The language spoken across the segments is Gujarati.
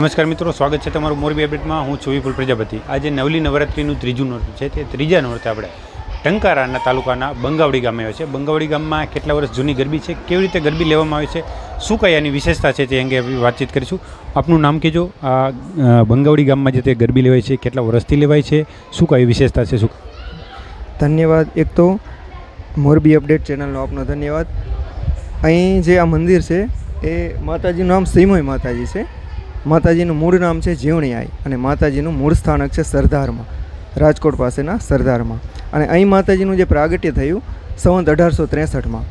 નમસ્કાર મિત્રો, સ્વાગત છે તમારું મોરબી અપડેટમાં. હું છું વિપુલ પ્રજાપતિ. આજે નવલી નવરાત્રિનું ત્રીજું નોરતું છે. તે ત્રીજા નોરતે આપણે ટંકારાના તાલુકાના બંગાવડી ગામે આવ્યો છે. બંગાવડી ગામમાં કેટલા વર્ષ જૂની ગરબી છે? કેવી રીતે ગરબી લેવામાં આવે છે? શું કઈ આની વિશેષતા છે તે અંગે વાતચીત કરીશું. આપનું નામ કહેજો. આ બંગાવડી ગામમાં જે તે ગરબી લેવાય છે, કેટલા વર્ષથી લેવાય છે? શું કઈ વિશેષતા છે? શું ધન્યવાદ. એક તો મોરબી અપડેટ ચેનલનો આપનો ધન્યવાદ. અહીં જે આ મંદિર છે, એ માતાજીનું નામ સિમોય માતાજી છે. માતાજીનું મૂળ નામ છે જીવણીઆઈ અને માતાજીનું મૂળ સ્થાનક છે સરદારમાં, રાજકોટ પાસેના સરદારમાં. અને અહીં માતાજીનું જે પ્રાગટ્ય થયું, સંવંત અઢારસો ત્રેસઠમાં.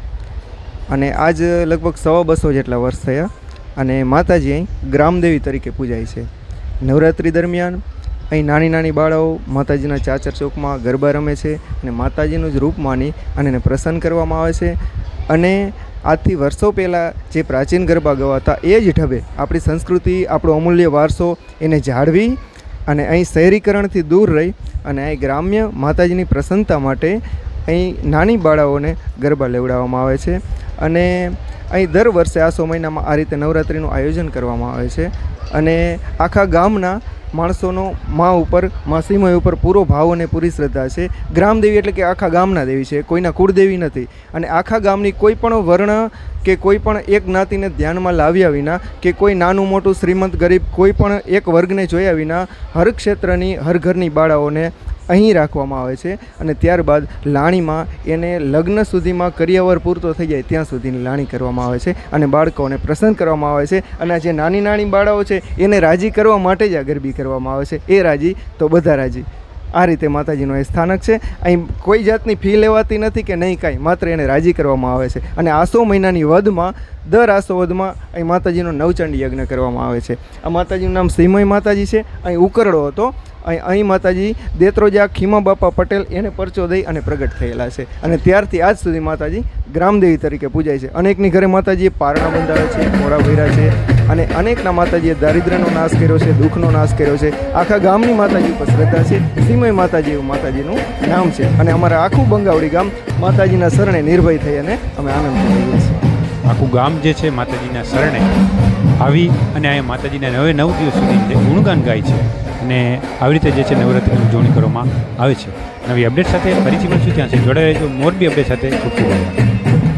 અને આજ લગભગ સવા બસો જેટલા વર્ષ થયા અને માતાજી અહીં ગ્રામદેવી તરીકે પૂજાય છે. નવરાત્રિ દરમિયાન અહીં નાની નાની બાળાઓ માતાજીના ચાચર ચોકમાં ગરબા રમે છે અને માતાજીનું જ રૂપ માની અને એને પ્રસન્ન કરવામાં આવે છે. અને આજથી વર્ષો પહેલાં જે પ્રાચીન ગરબા ગવાતા એ જ ઢબે આપણી સંસ્કૃતિ, આપણો અમૂલ્ય વારસો એને જાળવી અને અહીં શહેરીકરણથી દૂર રહી અને અહીં ગ્રામ્ય માતાજીની પ્રસન્નતા માટે અહીં નાની બાળાઓને ગરબા લેવડાવવામાં આવે છે અને અહીં દર વર્ષે આ સો મહિનામાં આ રીતે નવરાત્રિનું આયોજન કરવામાં આવે છે અને આખા ગામના માણસોનો મા ઉપર માસીમય ઉપર પૂરો ભાવ અને પૂરી શ્રદ્ધા છે. ગ્રામદેવી એટલે કે આખા ગામના દેવી છે, કોઈના કુળદેવી નથી. અને આખા ગામની કોઈ પણ વર્ણ કે કોઈ પણ એક જ્ઞાતિને ધ્યાનમાં લાવ્યા વિના કે કોઈ નાનું મોટું શ્રીમંત ગરીબ કોઈ પણ એક વર્ગને જોયા વિના, હર ક્ષેત્રની, હર ઘરની બાળાઓને અહીં રાખવામાં આવે છે અને ત્યારબાદ લાણીમાં એને લગ્ન સુધીમાં કરિયાવર પૂરતો થઈ જાય ત્યાં સુધીની લાણી કરવામાં આવે છે અને બાળકોને પ્રસન્ન કરવામાં આવે છે અને જે નાની નાની બાળાઓ છે એને રાજી કરવા માટે જ આ ગરબી કરવામાં આવે છે. એ રાજી તો બધા રાજી. આ રીતે માતાજીનું એ સ્થાનક છે. અહીં કોઈ જાતની ફી લેવાતી નથી કે નહીં કાંઈ, માત્ર એને રાજી કરવામાં આવે છે. અને આસો મહિનાની વધમાં, દર આસો વધમાં અહીં માતાજીનો નવચંડી યજ્ઞ કરવામાં આવે છે. આ માતાજીનું નામ સિમય માતાજી છે. અહીં ઉકરડો હતો. અહીં માતાજી, દેત્રોજા, ખીમા બાપા પટેલ એને પરચો દઈ અને પ્રગટ થયેલા છે. અને ત્યારથી આજ સુધી માતાજી ગ્રામદેવી તરીકે પૂજાય છે. અનેકની ઘરે માતાજીએ પારણા બંધાવે છે, મોરા ભર્યા છે અને અનેકના માતાજીએ દારિદ્ર્યનો નાશ કર્યો છે, દુઃખનો નાશ કર્યો છે. આખા ગામની માતાજી ઉપર શ્રદ્ધા છે. સિમય માતાજી એવું માતાજીનું નામ છે. અને અમારા આખું બંગાવડી ગામ માતાજીના શરણે નિર્ભય થઈ અને અમે આનંદ કરીએ છીએ. આખું ગામ જે છે માતાજીના શરણે આવી અને અહીંયા માતાજીના નવે નવ દિવસ સુધી ગુણગાન ગાય છે. અને આવી રીતે જે છે નવરાત્રિની ઉજવણી કરવામાં આવે છે. નવી અપડેટ સાથે ફરીથી મળશું. ત્યાં છે જોડાઈ રહેજો. મોરબી અપડેટ સાથે ખૂબ ખૂબ